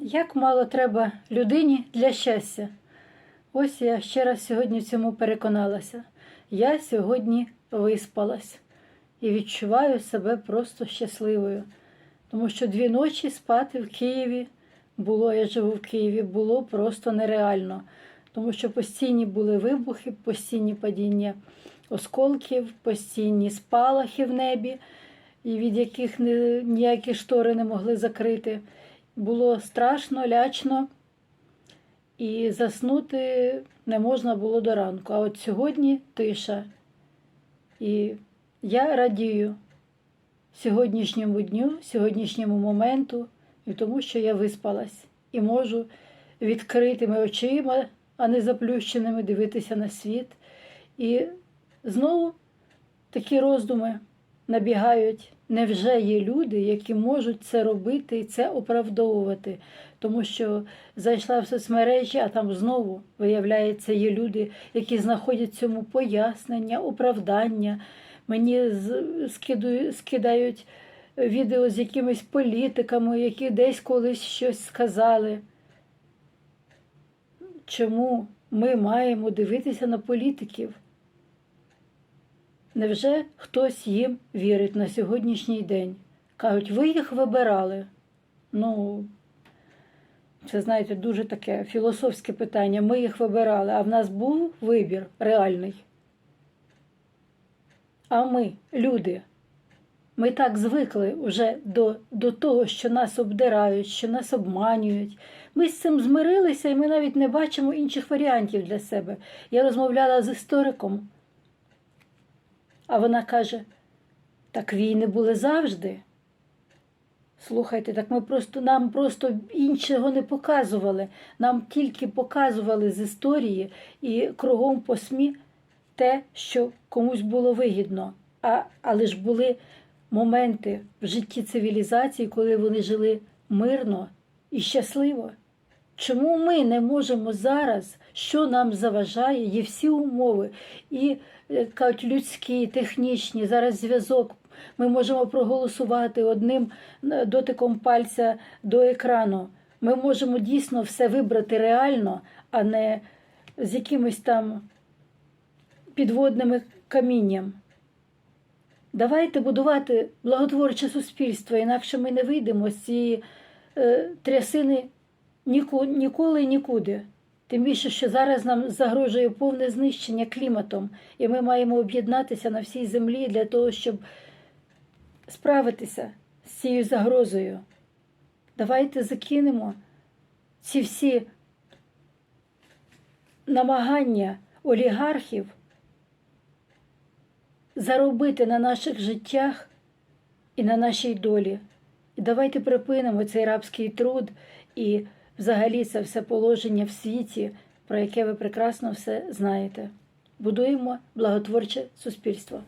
Як мало треба людині для щастя? Ось я ще раз сьогодні цьому переконалася. Я сьогодні виспалась і відчуваю себе просто щасливою. Тому що дві ночі спати в Києві було, я живу в Києві, було просто нереально. Тому що постійні були вибухи, постійні падіння осколків, постійні спалахи в небі, і від яких ніякі штори не могли закрити. Було страшно, лячно, і заснути не можна було до ранку. А от сьогодні тиша. І я радію сьогоднішньому дню, сьогоднішньому моменту, і тому, що я виспалась і можу відкритими очима, а не заплющеними, дивитися на світ. І знову такі роздуми набігають. Невже є люди, які можуть це робити і це оправдовувати? Тому що зайшла в соцмережі, а там знову виявляється, є люди, які знаходять цьому пояснення, оправдання. Мені скидають відео з якимись політиками, які десь колись щось сказали. Чому ми маємо дивитися на політиків? Невже хтось їм вірить на сьогоднішній день? Кажуть, ви їх вибирали. Ну, це, знаєте, дуже таке філософське питання. Ми їх вибирали, а в нас був вибір реальний. А ми, люди, ми так звикли вже до, до того, що нас обдирають, що нас обманюють. Ми з цим змирилися, і ми навіть не бачимо інших варіантів для себе. Я розмовляла з істориком. А вона каже: так війни були завжди. Слухайте, так ми просто нам просто іншого не показували. Нам тільки показували з історії і кругом по СМІ те, що комусь було вигідно. А, але ж були моменти в житті цивілізації, коли вони жили мирно і щасливо. Чому ми не можемо зараз, що нам заважає, є всі умови, і е, кажуть, людські, технічні, зараз зв'язок. Ми можемо проголосувати одним е, дотиком пальця до екрану. Ми можемо дійсно все вибрати реально, а не з якимось там підводними камінням. Давайте будувати благотворче суспільство, інакше ми не вийдемо з цієї е, трясини ніку, ніколи нікуди. Тим більше, що зараз нам загрожує повне знищення кліматом, і ми маємо об'єднатися на всій землі для того, щоб справитися з цією загрозою. Давайте закинемо ці всі намагання олігархів заробити на наших життях і на нашій долі. І давайте припинимо цей рабський труд і взагалі це все положення в світі, про яке ви прекрасно все знаєте. Будуємо благотворче суспільство.